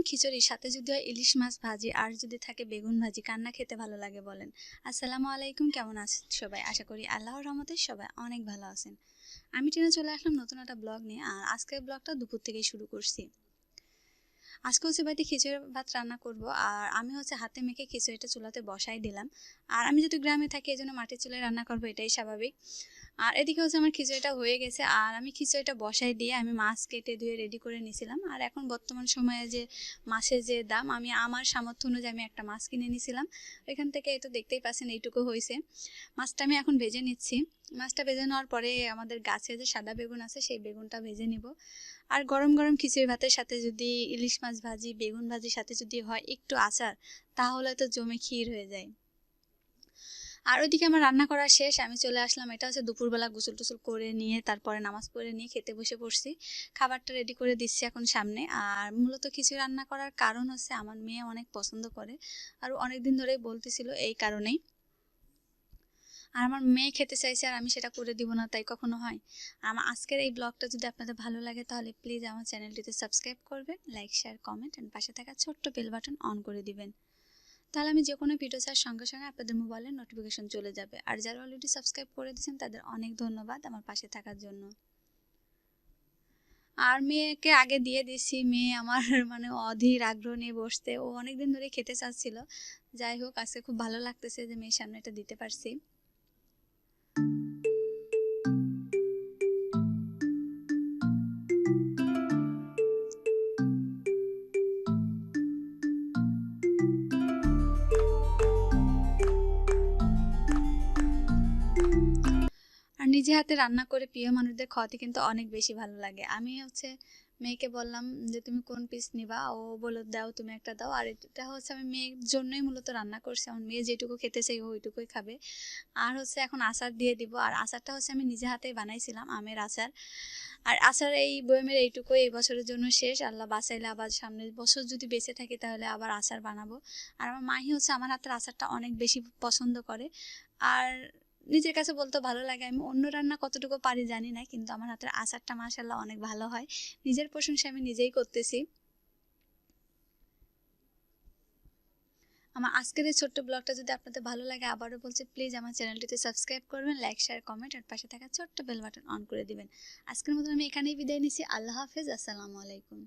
গরম খিচুড়ির সাথে যদি হয় ইলিশ মাছ ভাজি, আর যদি থাকে বেগুন ভাজি, কান্না খেতে ভালো লাগে বলেন। আসসালামু আলাইকুম, কেমন আছেন সবাই? আশা করি আল্লাহর রহমতে সবাই অনেক ভালো আছেন। আমি ট্রেনে চলে আসলাম নতুন একটা ব্লগ নিয়ে, আর আজকের ব্লগটা দুপুর থেকেই শুরু করছি। আজকে হচ্ছে বাড়িতে খিচুড়ি ভাত রান্না করব, আর আমি হচ্ছে হাতে মেখে খিচুড়িটা চুলাতে বসাই দিলাম। আর আমি যদি গ্রামে থাকি এই জন্য মাটির চুলায় রান্না করব, এটাই স্বাভাবিক। আর এদিকে হচ্ছে আমার খিচুড়িটা হয়ে গেছে, আর আমি খিচুড়িটা বসাই দিয়ে আমি মাছ কেটে ধুয়ে রেডি করে নিয়েছিলাম আর এখন বর্তমান সময়ে যে মাছের যে দাম, আমি আমার সামর্থ্য অনুযায়ী আমি একটা মাছ কিনে নিয়েছিলাম এখান থেকে এই তো দেখতেই পাচ্ছেন এইটুকু হয়েছে। মাছটা আমি এখন ভেজে নিচ্ছি। মাছটা ভেজে নেওয়ার পরে আমাদের গাছে যে সাদা বেগুন আছে, সেই বেগুনটা ভেজে নিব। আর গরম গরম খিচুড়ি ভাতের সাথে যদি ইলিশ মাছ ভাজি, বেগুন ভাজির সাথে যদি হয় একটু আচার, তাহলে তো জমে ক্ষীর হয়ে যায়। আর ওইদিকে আমার রান্না করা শেষ, আমি চলে আসলাম। এটা হচ্ছে দুপুরবেলা গোসল টুসল করে নিয়ে, তারপরে নামাজ পড়ে নিয়ে খেতে বসে পড়ছি। খাবারটা রেডি করে দিচ্ছি এখন সামনে। আর মূলত কিছু রান্না করার কারণ হচ্ছে, আমার মেয়ে অনেক পছন্দ করে। আর অনেক দিন ধরেই বলতেছিল এই কারণেই। আর আমার মেয়ে খেতে চাইছে আর আমি সেটা করে দিব না, তাই কখনো হয়। আমার আজকের এই ব্লগটা যদি আপনাদের ভালো লাগে তাহলে প্লিজ আমার চ্যানেলটিতে সাবস্ক্রাইব করবেন লাইক শেয়ার কমেন্ট অ্যান্ড পাশে থাকা ছোট্ট বেল বাটন অন করে দিবেন। তাহলে আমি যে কোনো ভিডিও ছাড়ার সঙ্গে সঙ্গে আপনাদের মোবাইলে নোটিফিকেশন চলে যাবে। আর যারা অলরেডি সাবস্ক্রাইব করে দিয়েছেন, তাদের অনেক ধন্যবাদ আমার পাশে থাকার জন্য। আর মেয়েকে আগে দিয়ে দিছি, মেয়ে আমার মানে অধীর আগ্রহ নিয়ে বসতে ও অনেক দিন ধরে খেতে চাচ্ছিল। যাই হোক, আজকে খুব ভালো লাগতেছে যে মেয়ের সামনে এটা দিতে পারছি। নিজে হাতে রান্না করে প্রিয় মানুষদের খাওয়াতে কিন্তু অনেক বেশি ভালো লাগে। আমি হচ্ছে মেয়েকে বললাম যে, তুমি কোন পিস নিবা? ও বলে দাও, তুমি একটা দাও। আর এটা হচ্ছে আমি মেয়ের জন্যই মূলত রান্না করছি। আমার মেয়ে যেটুকু খেতে চাই ওইটুকুই খাবে। আর হচ্ছে এখন আচার দিয়ে দিব। আর আচারটা হচ্ছে আমি নিজে হাতেই বানাইছিলাম, আমের আচার। আর আচার এই বয়মের এইটুকুই, এই বছরের জন্য শেষ। আল্লাহ বাঁচাইলে আবার সামনের বছর যদি বেঁচে থাকি তাহলে আবার আচার বানাবো। আর আমার মাহি হচ্ছে আমার হাতের আচারটা অনেক বেশি পছন্দ করে। আর নিজের কাছে বলতে ভালো লাগে। আমি অন্য রান্না কতটুকু পারি জানি না, কিন্তু আমার হাতের আচারটা মাসাল্লাহ অনেক ভালো হয়। নিজের প্রশংসা আমি নিজেই করতেছি। আমার আজকের এই ছোট্ট ব্লগটা যদি আপনাদের ভালো লাগে, আবারও বলছি প্লিজ আমার চ্যানেলটিতে সাবস্ক্রাইব করবেন লাইক শেয়ার কমেন্ট আর পাশে থাকা ছোট্ট বেল বাটন অন করে দিবেন। আজকের মতন আমি এখানেই বিদায় নিচ্ছি। আল্লাহ হাফেজ, আসসালামু আলাইকুম।